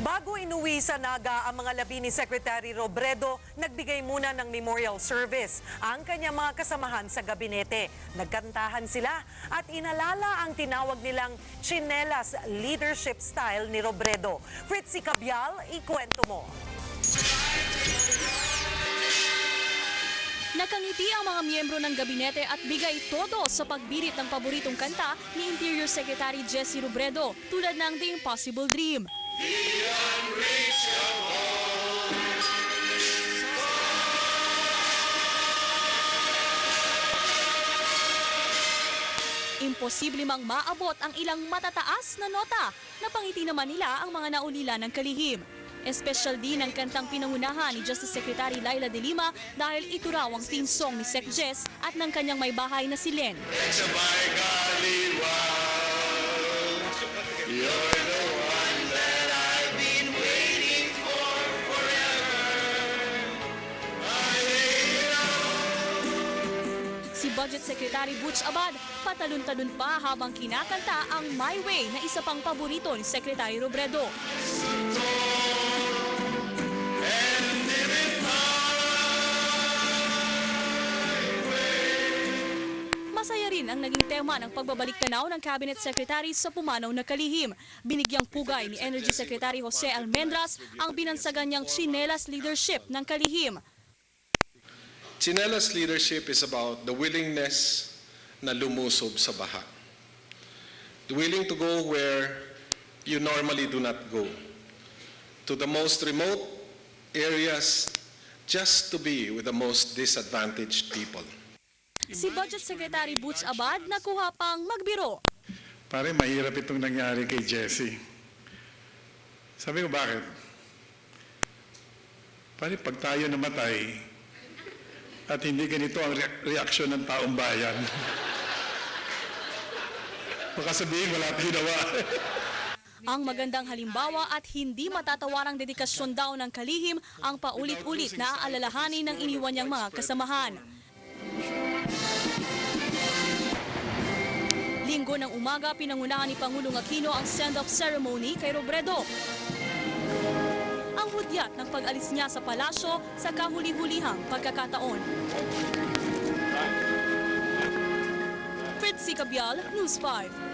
Bago inuwi sa Naga ang mga labi ni Secretary Robredo, nagbigay muna ng memorial service ang kanyang mga kasamahan sa gabinete. Nagkantahan sila at inalala ang tinawag nilang chinelas leadership style ni Robredo. Fritzy Cabial, ikwento mo. Nakangiti ang mga miyembro ng gabinete at bigay todo sa pagbirit ng paboritong kanta ni Interior Secretary Jesse Robredo tulad ng The Impossible Dream. Imposible mang maabot ang ilang matataas na nota. Napangiti naman nila ang mga naulila ng kalihim. Espesyal din ang kantang pinangunahan ni Justice Secretary Laila de Lima dahil ito raw ang theme song ni Sec Jess at ng kanyang may bahay na si Len. Sabay kaliwag Budget Secretary Butch Abad patalon-talon pa habang kinakanta ang My Way na isa pang paborito ni Secretary Robredo. Masaya rin ang naging tema ng pagbabalik tanaw ng Cabinet Secretary sa pumanaw na kalihim. Binigyang pugay ni Energy Secretary Jose Almendras ang binansagan niyang chinelas leadership ng kalihim. Chinelas leadership is about the willingness na lumusob sa baha. The willing to go where you normally do not go. To the most remote areas just to be with the most disadvantaged people. Si Budget Secretary Butch Abad nakuha pang magbiro. Pare, mahirap itong nangyari kay Jesse. Sabi ko, bakit? Pare, pag tayo namatay, at hindi ganito ang reak- reaksyon ng taong bayan. Baka sabihin, wala ginawa. Ang magandang halimbawa at hindi matatawarang dedikasyon daw ng kalihim ang paulit-ulit na aalalahanin ng iniwan niyang mga kasamahan. Linggo ng umaga, pinangunahan ni Pangulong Aquino ang send-off ceremony kay Robredo. Hudyat ng pag-alis niya sa palasyo sa kahuli-hulihang pagkakataon. Fritzy Cabial, News 5.